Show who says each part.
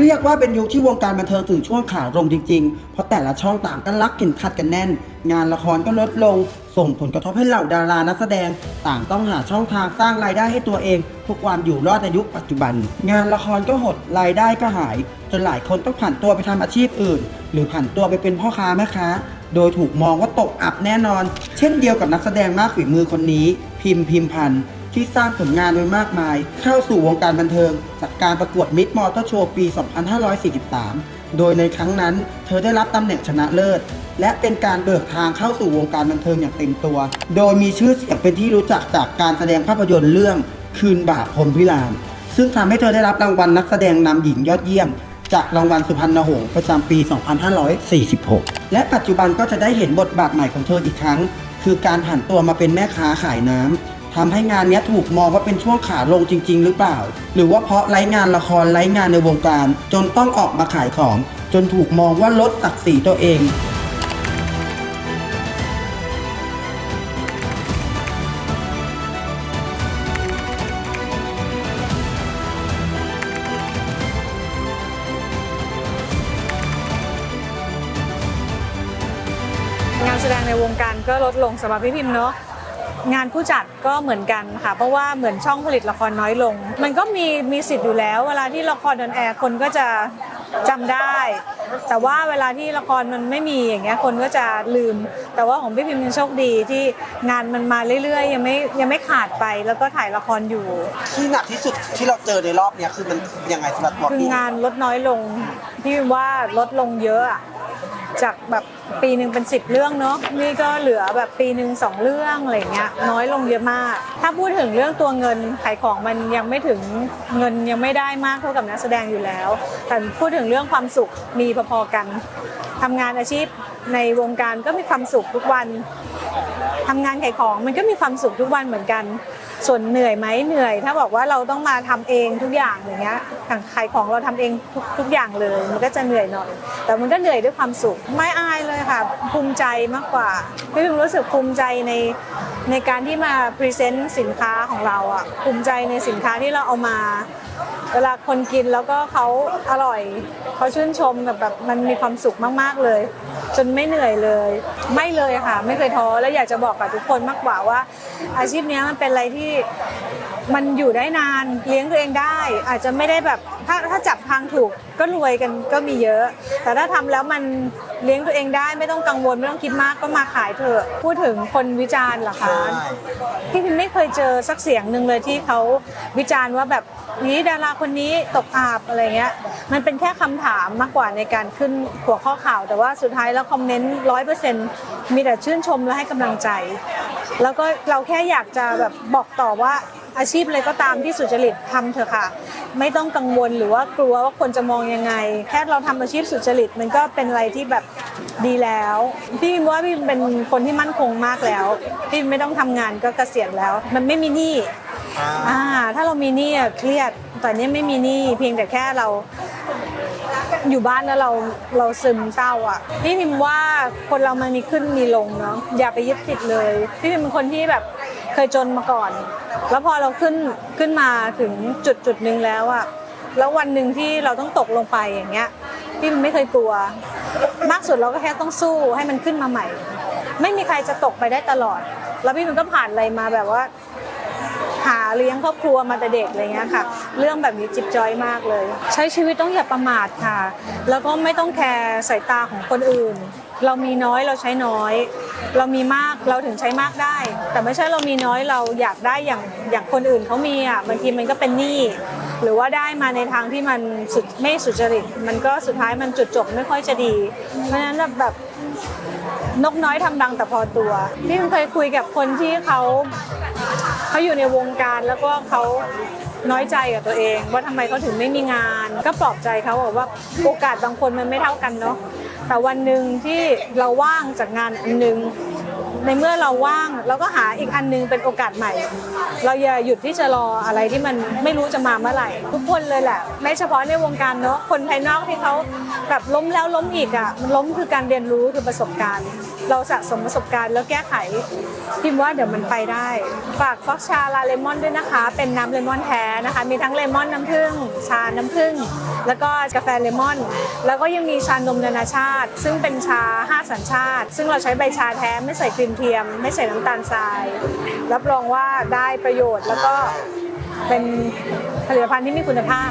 Speaker 1: เรียกว่าเป็นยุคที่วงการบันเทิงถึงช่วงขาลงจริงๆ เพราะแต่ละช่องต่างก็รักเข็นขัดกันแน่น งานละครก็ลดลง ส่งผลกระทบให้เหล่าดารานักแสดง ต่างต้องหาช่องทางสร้างรายได้ให้ตัวเองเพื่อความอยู่รอดในยุคปัจจุบัน งานละครก็หดรายได้ก็หาย จนหลายคนต้องผันตัวไปทำอาชีพอื่น หรือผันตัวไปเป็นพ่อค้าแม่ค้า โดยถูกมองว่าตกอับแน่นอน เช่นเดียวกับนักแสดงมากฝีมือคนนี้ พิมพ์พิมพันธ์ ที่สร้างผลงานโดยมากมาย เข้าสู่วงการบันเทิง จากการประกวดมิดมอเตอร์โชว์ปี 2543 โดยในครั้งนั้น เธอได้รับตำแหน่งชนะเลิศ และเป็นการเบิกทางเข้าสู่วงการบันเทิงอย่างเต็มตัว โดยมีชื่อเสียงเป็นที่รู้จักจากการแสดงภาพยนตร์เรื่องคืนบาปพรมพิราม ซึ่งทำให้เธอได้รับรางวัลนักแสดงนำหญิงยอดเยี่ยมจากรางวัลสุพรรณหงส์ประจำปี 2546 และปัจจุบันก็จะได้เห็นบทบาทใหม่ของเธออีกครั้ง คือการผันตัวมาเป็นแม่ค้าขายน้ำ ทำให้งานเนี้ยถูกมองว่าเป็นช่วงขาลงจริง ๆ หรือเปล่า หรือว่าเพราะไร้งานละครไร้งานในวงการ จนต้องออกมาขายของ จนถูกมองว่าลดศักดิ์ศรีตัวเอง
Speaker 2: งานแสดงในวงการก็ลดลงสำหรับพี่พิมพ์เนาะ งานผู้จัดก็เหมือนกันค่ะ เพราะว่าเหมือนช่องผลิตละครน้อยลง มันก็มีมีสิทธิ์อยู่แล้ว เวลาที่ละครเดินแอร์คนก็จะจำได้ แต่ว่าเวลาที่ละครมันไม่มีอย่างเงี้ยคนก็จะลืม แต่ว่าของพี่พิมพ์ยังโชคดีที่งานมันมาเรื่อยๆ ยังไม่ยังไม่ขาดไปแล้วก็ถ่ายละครอยู่
Speaker 1: ที่หนักที่สุดที่เราเจอในรอบเนี้ยคือมันยังไงสำหรับตัว
Speaker 2: คือ
Speaker 1: พี่
Speaker 2: งานลดน้อยลงพี่พิมพ์ว่าลดลงเยอะอะจากแบบ ปีหนึ่งเป็นสิบเรื่องเนาะนี่ก็เหลือแบบปีหนึ่งสองเรื่องอะไรเงี้ยน้อยลงเยอะมาก ถ้าพูดถึงเรื่องตัวเงินขายของมันยังไม่ถึงเงินยังไม่ได้มากเท่ากับนักแสดงอยู่แล้ว แต่พูดถึงเรื่องความสุขมีพอๆกัน ทำงานอาชีพในวงการก็มีความสุขทุกวันทำงานขายของมันก็มีความสุขทุกวันเหมือนกัน ส่วนเหนื่อยไหมเหนื่อย ถ้าบอกว่าเราต้องมาทำเองทุกอย่างอย่างเงี้ยขายของเราทำเองทุกทุกอย่างเลย มันก็จะเหนื่อยหน่อย แต่มันก็เหนื่อยด้วยความสุขไม่อายเลยค่ะ ภูมิใจมากกว่าพี่พิมรู้สึกภูมิใจในในการที่มาพรีเซนต์สินค้าของเราอะภูมิใจในสินค้าที่เราเอามา เวลาคนกินแล้วก็เขาอร่อยเขาชื่นชมแบบแบบมันมีความสุขมากๆเลย จนไม่เหนื่อยเลย ไม่เลยค่ะ ไม่เคยท้อแล้วอยากจะบอกกับทุกคนมากกว่าว่า อาชีพนี้มันเป็นอะไรที่มันอยู่ได้นานเลี้ยงตัวเองได้ อาจจะไม่ได้แบบถ้าถ้าจับทางถูกก็รวยกันก็มีเยอะ แต่ถ้าทำแล้วมัน เลี้ยงตัวเองได้ไม่ต้องกังวลไม่ต้องคิดมากก็มาขายเถอะพูดถึงคนวิจารณ์เหรอคะ พี่พิมไม่เคยเจอสักเสียงหนึ่งเลยที่เขาวิจารณ์ว่าแบบนี้ดาราคนนี้ตกอาบอะไรเงี้ย มันเป็นแค่คำถามมากกว่าในการขึ้นหัวข้อข่าว แต่ว่าสุดท้ายแล้วคอมเมนต์ร้อยเปอร์เซ็นต์มีแต่ชื่นชมและให้กำลังใจ แล้วก็เราแค่อยากจะแบบบอกต่อว่า อาชีพอะไรก็ตามที่สุจริตทำเถอะค่ะ ไม่ต้องกังวลหรือว่ากลัวว่าคนจะมองยังไง แค่เราทำอาชีพสุจริต มันก็เป็นอะไรที่แบบดีแล้วพี่พิมว่าพี่พิมเป็นคนที่มั่นคงมากแล้ว พี่พิมไม่ต้องทำงานก็เกษียณแล้ว มันไม่มีหนี้อ่าถ้าเรามีหนี้อะเครียดแต่เนี้ยไม่มีหนี้เพียงแต่แค่เราอยู่บ้านแล้วเราเราซึมเศร้าอะพี่พิมว่าคนเรามันมีขึ้นมีลงเนาะอย่าไปยึดติดเลย พี่พิมเป็นคนที่แบบ เคยจนมาก่อน แล้วพอเราขึ้นขึ้นมาถึงจุดจุดหนึ่งแล้วอะแล้ววันหนึ่งที่เราต้องตกลงไปอย่างเงี้ยพี่พิมไม่เคยกลัว มากสุดเราก็แค่ต้องสู้ให้มันขึ้นมาใหม่ ไม่มีใครจะตกไปได้ตลอด แล้วพี่พิมก็ผ่านอะไรมาแบบว่า หาเลี้ยงครอบครัวมาแต่เด็กอะไรเงี้ยค่ะ เรื่องแบบนี้จิบจอยมากเลย ใช้ชีวิตต้องอย่าประมาทค่ะ แล้วก็ไม่ต้องแคร์สายตาของคนอื่น เรามีน้อยเราใช้น้อย เรามีมากเราถึงใช้มากได้ แต่ไม่ใช่เรามีน้อยเราอยากได้อย่างอย่างคนอื่นเขามีอะบางทีมันก็เป็นหนี้หรือว่าได้มาในทางที่มันสุดไม่สุจริต มันก็สุดท้ายมันจุดจบไม่ค่อยจะดี เพราะฉะนั้นแบบนกน้อยทำดังแต่พอตัวพี่เคยคุยกับคนที่เขาเขาอยู่ในวงการแล้วก็เขา น้อยใจกับตัวเอง ว่าทำไมเขาถึงไม่มีงาน ก็ปลอบใจเขาบอกว่าโอกาสบางคนมันไม่เท่ากันเนาะแต่วันหนึ่งที่เราว่างจากงานอันหนึง ในเมื่อเราว่างเราก็หาอีกอันนึงเป็นโอกาสใหม่ เราอย่าหยุดที่จะรออะไรที่มันไม่รู้จะมาเมื่อไหร่ ทุกคนเลยแหละ ไม่เฉพาะในวงการเนาะคนภายนอกที่เขาแบบล้มแล้วล้มอีกอะมันล้มคือการเรียนรู้คือประสบการณ์ เราสะสมประสบการณ์แล้วแก้ไขพิมพ์ว่าเดี๋ยวมันไปได้ ฝากฟอกชาลาเลมอนด้วยนะคะ เป็นน้ำเลมอนแท้นะคะ มีทั้งเลมอนน้ำผึ้งชาน้ำผึ้งแล้วก็กาแฟเลมอน แล้วก็ยังมีชานมนานาชาติ ซึ่งเป็นชา 5 สัญชาติ ซึ่งเราใช้ใบชาแท้ไม่ใส่ครีมเทียม ไม่ใส่น้ำตาลทราย รับรองว่าได้ประโยชน์แล้วก็เป็นผลิตภัณฑ์ที่มีคุณภาพ